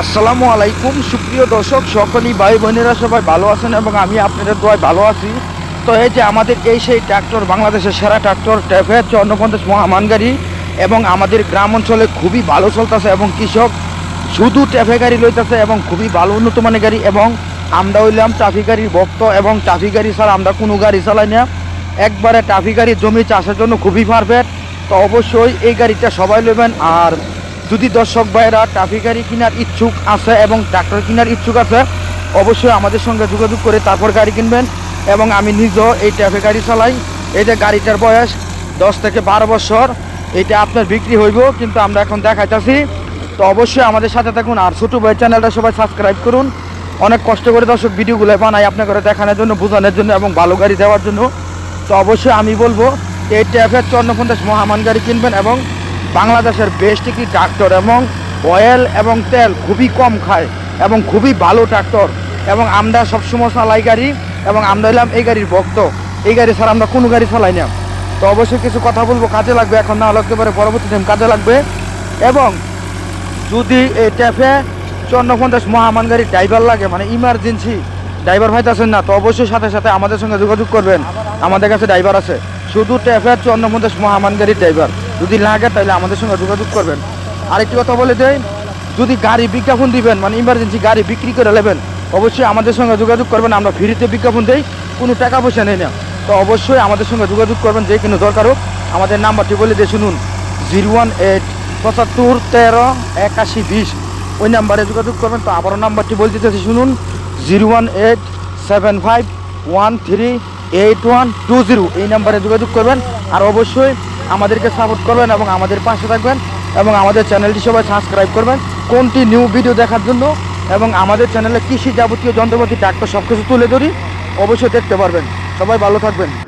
আসসালামু আলাইকুম, সুপ্রিয় দর্শক, সকলেই ভাই বোনেরা সবাই ভালো আছেন এবং আমি আপনাদের দোয়ায় ভালো আছি। তো এই যে আমাদের এই সেই ট্র্যাক্টর বাংলাদেশের সেরা ট্র্যাক্টর ট্যাফে চন্দ্রপঞ্চাশ মহামান গাড়ি এবং আমাদের গ্রাম অঞ্চলে খুবই ভালো চলতেছে এবং কৃষক শুধু ট্যাফে গাড়ি লইতেছে এবং খুবই ভালো উন্নত মানের গাড়ি এবং আমরা হইলাম ট্রাফি গাড়ির ভক্ত এবং ট্রাফি গাড়ি ছাড়া আমরা কোনো গাড়ি চালাই না। একবারে ট্রাফি গাড়ি জমি চাষের জন্য খুবই পারফেক্ট তো অবশ্যই এই গাড়িটা সবাই নেবেন আর যদি দর্শক ভাইয়েরা ট্রাফিক গাড়ি কেনার ইচ্ছুক আছে এবং ট্রাক্টর কেনার ইচ্ছুক আছে, অবশ্যই আমাদের সঙ্গে যোগাযোগ করে তারপর গাড়ি কিনবেন। এবং আমি নিজেও এই ট্রাফিক গাড়ি চালাই। এই যে গাড়িটার বয়স দশ থেকে বারো বছর, এটা আপনার বিক্রি হইব, কিন্তু আমরা এখন দেখাইতেছি। তো অবশ্যই আমাদের সাথে থাকুন আর ছোটো ভাই চ্যানেলটা সবাই সাবস্ক্রাইব করুন। অনেক কষ্ট করে দর্শক ভিডিওগুলো বানাই আপনাকে দেখানোর জন্য, বোঝানোর জন্য এবং ভালো গাড়ি দেওয়ার জন্য। তো অবশ্যই আমি বলব, এই ট্যাফের চন্দ্রপঞ্চাশ মহামান গাড়ি কিনবেন এবং বাংলাদেশের বেস্ট একটি ট্রাক্টর এবং অয়েল এবং তেল খুবই কম খায় এবং খুবই ভালো ট্রাক্টর এবং আমরা সবসময় চালাই গাড়ি এবং আমরা হলাম এই গাড়ির ভক্ত। এই গাড়ি ছাড়া আমরা কোনো গাড়ি চালাই না। তো অবশ্যই কিছু কথা বলব, কাজে লাগবে এখন, না লাগতে পারে পরবর্তী টাইম কাজে লাগবে। এবং যদি এই ট্যাফে চন্দ্রপঞ্চাশ মহামান গাড়ির ড্রাইভার লাগে মানে ইমার্জেন্সি ড্রাইভার পাইতেছেন না, তো অবশ্যই সাথে সাথে আমাদের সঙ্গে যোগাযোগ করবেন। আমাদের কাছে ড্রাইভার আছে। শুধু ট্যাফের চন্দ্রপঞ্চাশ মহামান গাড়ির ড্রাইভার যদি লাগে তাহলে আমাদের সঙ্গে যোগাযোগ করবেন। আরেকটি কথা বলে দেয় যদি গাড়ি বিজ্ঞাপন দিবেন মানে ইমার্জেন্সি গাড়ি বিক্রি করে নেবেন, অবশ্যই আমাদের সঙ্গে যোগাযোগ করবেন। আমরা ফ্রিতে বিজ্ঞাপন দিই, কোনো টাকা পয়সা নেই না। তো অবশ্যই আমাদের সঙ্গে যোগাযোগ করবেন, যে কোনো দরকার হোক। আমাদের নাম্বারটি বলে দিয়ে শুনুন জিরো ওয়ান এইট পঁচাত্তর তেরো একাশি বিশ। ওই নাম্বারে যোগাযোগ করবেন। তো আবারও নাম্বারটি বলতে চাইছি শুনুন zero one eight seven five one three eight one two zero এই নাম্বারে যোগাযোগ করবেন। আর অবশ্যই আমাদেরকে সাপোর্ট করবেন এবং আমাদের পাশে থাকবেন এবং আমাদের চ্যানেলটি সবাই সাবস্ক্রাইব করবেন। কোনটি নিউ ভিডিও দেখার জন্য এবং আমাদের চ্যানেলে কৃষি যাবতীয় যন্ত্রপাতি ট্রাক্টর সব কিছু তুলে ধরি, অবশ্যই দেখতে পারবেন। সবাই ভালো থাকবেন।